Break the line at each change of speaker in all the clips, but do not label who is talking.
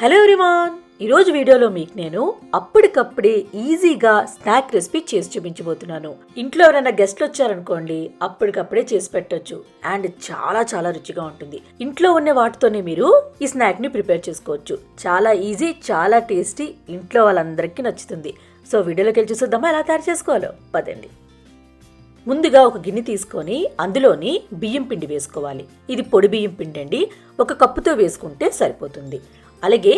Hello everyone ఈరోజు వీడియోలో మీకు నేను అప్పటికప్పుడే ఈజీగా స్నాక్ రెసిపీ చేసి చూపించబోతున్నాను. ఇంట్లో ఎవరైనా గెస్ట్లు వచ్చారనుకోండి అప్పటికప్పుడే చేసి పెట్టొచ్చు. అండ్ చాలా చాలా రుచిగా ఉంటుంది. ఇంట్లో ఉన్న వాటితోనే మీరు ఈ స్నాక్ని ప్రిపేర్ చేసుకోవచ్చు. చాలా ఈజీ చాలా టేస్టీ ఇంట్లో వాళ్ళందరికీ నచ్చుతుంది. సో వీడియోలోకి వెళ్ళి చూసేద్దామా? ఎలా తయారు చేసుకోవాలో? పదండి. ముందుగా ఒక గిన్నె తీసుకొని అందులోని బియ్యం పిండి వేసుకోవాలి. ఇది పొడి బియ్యం పిండి అండి ఒక కప్పుతో వేసుకుంటే సరిపోతుంది. అలాగే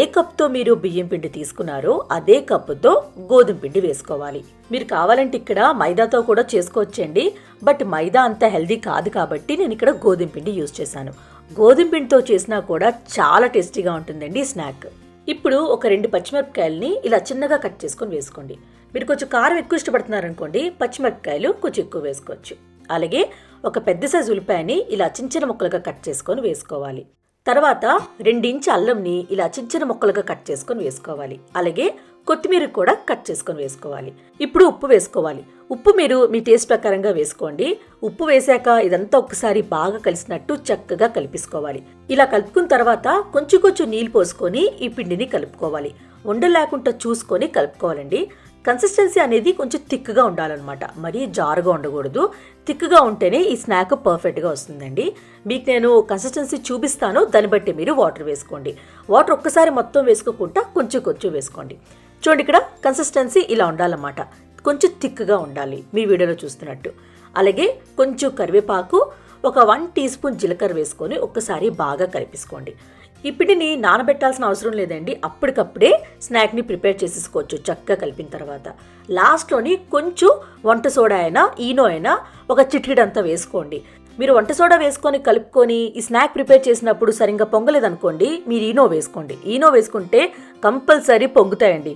ఏ కప్తో మీరు బియ్యం పిండి తీసుకున్నారో అదే కప్పుతో గోధుమ పిండి వేసుకోవాలి. మీరు కావాలంటే ఇక్కడ మైదాతో కూడా చేసుకోవచ్చండి. బట్ మైదా అంత హెల్దీ కాదు కాబట్టి నేను ఇక్కడ గోధుమ పిండి యూజ్ చేశాను. గోధుమ పిండితో చేసినా కూడా చాలా టేస్టీగా ఉంటుందండి స్నాక్ ఇప్పుడు ఒక రెండు పచ్చిమిరపకాయలని ఇలా చిన్నగా కట్ చేసుకొని వేసుకోండి. మీరు కొంచెం కారం ఎక్కువ ఇష్టపడుతున్నారనుకోండి పచ్చిమిరపకాయలు కొంచెం ఎక్కువ వేసుకోవచ్చు. అలాగే ఒక పెద్ద సైజు ఉల్లిపాయని ఇలా చిన్న చిన్న ముక్కలుగా కట్ చేసుకొని వేసుకోవాలి. తర్వాత రెండించి అల్లంని ఇలా చిన్న చిన్న ముక్కలుగా కట్ చేసుకొని వేసుకోవాలి. అలాగే కొత్తిమీర కూడా కట్ చేసుకొని వేసుకోవాలి. ఇప్పుడు ఉప్పు వేసుకోవాలి. ఉప్పు మీరు మీ టేస్ట్ ప్రకారంగా వేసుకోండి. ఉప్పు వేశాక ఇదంతా ఒకసారి బాగా కలిసినట్టు చక్కగా కలిపేసుకోవాలి. ఇలా కలుపుకున్న తర్వాత కొంచెం కొంచెం నీళ్ళు పోసుకొని ఈ పిండిని కలుపుకోవాలి. ఉండలేకుండా చూసుకొని కలుపుకోవాలండి. కన్సిస్టెన్సీ అనేది కొంచెం థిక్గా ఉండాలన్నమాట. మరీ జారుగా ఉండకూడదు. థిక్గా ఉంటేనే ఈ స్నాక్ పర్ఫెక్ట్గా వస్తుందండి. మీకు నేను కన్సిస్టెన్సీ చూపిస్తాను. దాన్ని బట్టి మీరు వాటర్ వేసుకోండి. వాటర్ ఒక్కసారి మొత్తం వేసుకోకుండా కొంచెం కొంచెం వేసుకోండి. చూడండి ఇక్కడ కన్సిస్టెన్సీ ఇలా ఉండాలన్నమాట. కొంచెం థిక్గా ఉండాలి. మీ వీడియోలో చూస్తున్నట్టు. అలాగే కొంచెం కరివేపాకు ఒక వన్ టీ స్పూన్ జీలకర్ర వేసుకొని ఒక్కసారి బాగా కలిపేసుకోండి. ఈ పిండిని నానబెట్టాల్సిన అవసరం లేదండి. అప్పటికప్పుడే స్నాక్ని ప్రిపేర్ చేసేసుకోవచ్చు చక్కగా కలిపిన తర్వాత. లాస్ట్లోని కొంచెం వంట సోడా అయినా ఈనో అయినా ఒక చిటికిడంతా వేసుకోండి. మీరు వంట సోడా వేసుకొని కలుపుకొని ఈ స్నాక్ ప్రిపేర్ చేసినప్పుడు సరిగ్గా పొంగలేదనుకోండి మీరు ఈనో వేసుకోండి. ఈనో వేసుకుంటే కంపల్సరీ పొంగుతాయండి.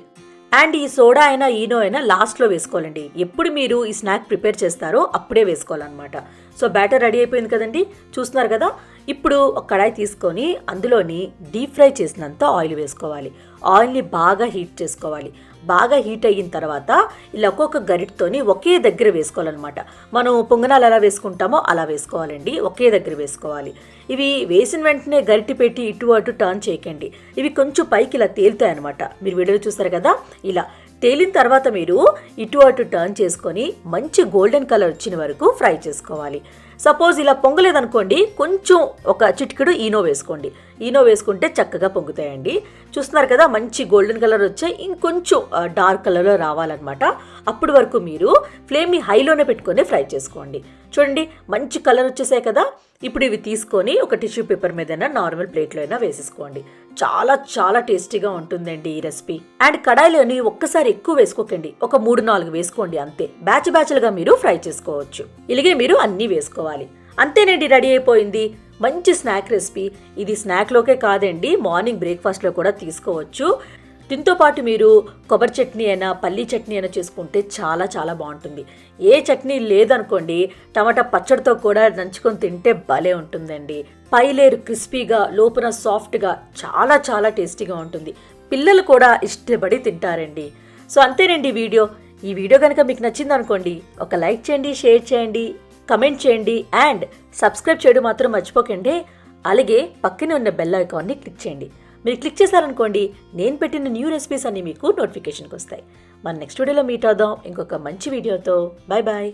అండ్ ఈ సోడా అయినా ఈనో అయినా లాస్ట్లో వేసుకోవాలండి. ఎప్పుడు మీరు ఈ స్నాక్ ప్రిపేర్ చేస్తారో అప్పుడే వేసుకోవాలన్నమాట. సో బ్యాటర్ రెడీ అయిపోయింది కదండి. చూస్తున్నారు కదా? ఇప్పుడు ఒక కడాయి తీసుకొని అందులోని డీప్ ఫ్రై చేసినంత ఆయిల్ వేసుకోవాలి. ఆయిల్ని బాగా హీట్ చేసుకోవాలి. బాగా హీట్ అయిన తర్వాత ఇలా ఒక్కొక్క గరిటతోని ఒకే దగ్గర వేసుకోవాలన్నమాట. మనం పొంగనాలు ఎలా వేసుకుంటామో అలా వేసుకోవాలండి. ఒకే దగ్గర వేసుకోవాలి. ఇవి వేసిన వెంటనే గరిటి పెట్టి ఇటు అటు టర్న్ చేయకండి. ఇవి కొంచెం పైకి ఇలా తేలుతాయి అనమాట మీరు వీడియో చూస్తారు కదా? ఇలా తేలిన తర్వాత మీరు ఇటు అటు టర్న్ చేసుకొని మంచి గోల్డెన్ కలర్ వచ్చిన వరకు ఫ్రై చేసుకోవాలి. సపోజ్ ఇలా పొంగలేదనుకోండి కొంచెం ఒక చిటికెడు ఈనో వేసుకోండి. ఈనో వేసుకుంటే చక్కగా పొంగుతాయండి. చూస్తున్నారు కదా మంచి గోల్డెన్ కలర్ వచ్చే ఇంకొంచెం డార్క్ కలర్లో రావాలన్నమాట. అప్పటి వరకు మీరు ఫ్లేమ్ని హైలోనే పెట్టుకొని ఫ్రై చేసుకోండి. చూడండి మంచి కలర్ వచ్చేసాయి కదా. ఇప్పుడు ఇవి తీసుకొని ఒక టిష్యూ పేపర్ మీదైనా నార్మల్ ప్లేట్లో అయినా వేసేసుకోండి. చాలా చాలా టేస్టీగా ఉంటుందండి ఈ రెసిపీ. అండ్ కడాయిలోని ఒక్కసారి ఎక్కువ వేసుకోకండి. ఒక మూడు నాలుగు వేసుకోండి అంతే. బ్యాచ్ బ్యాచ్లుగా మీరు ఫ్రై చేసుకోవచ్చు. ఇలాగే మీరు అన్నీ వేసుకోవాలి. అంతేనండి రెడీ అయిపోయింది. మంచి స్నాక్ రెసిపీ. ఇది స్నాక్లోకే కాదండి మార్నింగ్ బ్రేక్ఫాస్ట్లో కూడా తీసుకోవచ్చు. దీంతో పాటు మీరు కొబ్బరి చట్నీ అయినా పల్లీ చట్నీ అయినా చేసుకుంటే చాలా చాలా బాగుంటుంది. ఏ చట్నీ లేదనుకోండి టమాటా పచ్చడితో కూడా నంచుకొని తింటే భలే ఉంటుందండి. పైలేరు క్రిస్పీగా లోపల సాఫ్ట్గా చాలా చాలా టేస్టీగా ఉంటుంది. పిల్లలు కూడా ఇష్టపడి తింటారండి. సో అంతేనండి వీడియో. ఈ వీడియో కనుక మీకు నచ్చింది అనుకోండి ఒక లైక్ చేయండి షేర్ చేయండి. కమెంట్ చేయండి అండ్ సబ్స్క్రైబ్ చేయడం మాత్రం మర్చిపోకండి. అలాగే పక్కనే ఉన్న బెల్ ఐకాన్ని క్లిక్ చేయండి. మీరు క్లిక్ చేశారనుకోండి నేను పెట్టిన న్యూ రెసిపీస్ అన్ని మీకు నోటిఫికేషన్కి వస్తాయి మన నెక్స్ట్ వీడియోలో మీట్ అవుదాం. ఇంకొక మంచి వీడియోతో బాయ్ బాయ్